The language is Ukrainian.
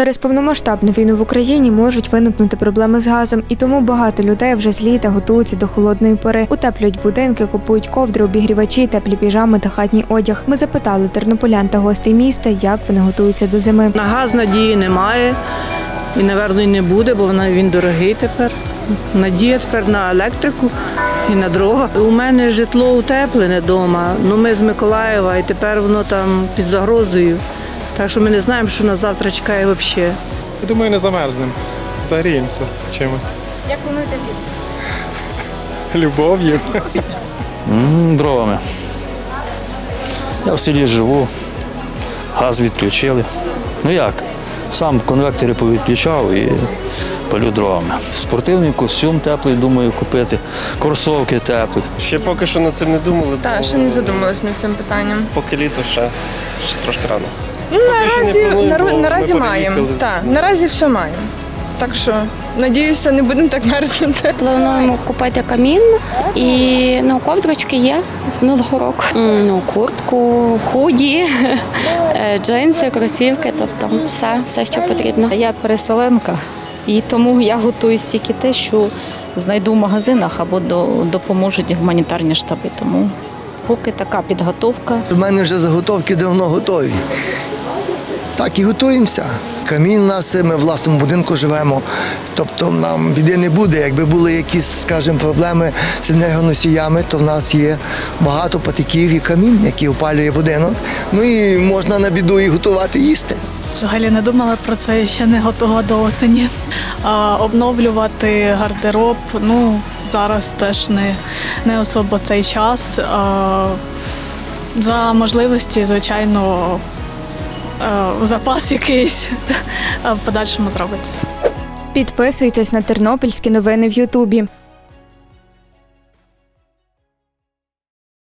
Через повномасштабну війну в Україні можуть виникнути проблеми з газом, і тому багато людей вже з літа готуються до холодної пори, утеплюють будинки, купують ковдри, обігрівачі, теплі піжами та хатній одяг. Ми запитали тернополян та гостей міста, як вони готуються до зими. На газ надії немає і, напевно, не буде, бо він дорогий тепер. Надія тепер на електрику і на дрова. У мене житло утеплене вдома. Ну ми з Миколаєва, і тепер воно там під загрозою. Так що ми не знаємо, що нас завтра чекає взагалі. Я думаю, не замерзнемо. Загріємося чимось. Як плануєте Любов'ю. Дровами. Я в селі живу, газ відключили. Ну як? Сам конвектори повідключав і палю дровами. Спортивний костюм теплий, думаю, купити, кросовки теплі. Ще поки що над цим не думали, Та бо ще не задумалась над цим питанням. поки літо ще, ще трошки рано. Ну, наразі, плануємо, нар- бо наразі маємо. Так, наразі все маємо. Так що, надіюся, не будемо так мерзнути. Плануємо купити камін і ну, ковдрочки є з минулого року. Ну, куртку, худі, е, джинси, кросівки, тобто все, все, що потрібно. Я переселенка, і тому я готую стільки те, що знайду в магазинах або до, допоможуть гуманітарні штаби. Тому поки така підготовка. У мене вже заготовки давно готові. Так і готуємося. Камін у нас, ми в власному будинку живемо. Тобто нам біди не буде. Якби були якісь, скажімо, проблеми з енергоносіями, то в нас є багато патиків і камін, який опалює будинок. Ну і можна на біду і готувати їсти. Взагалі не думала про це ще не готова до осені. А, обновлювати гардероб, ну зараз теж не, не особо цей час. А, за можливості, звичайно, запас якийсь в подальшому зробити. Підписуйтесь на тернопільські новини в Ютубі.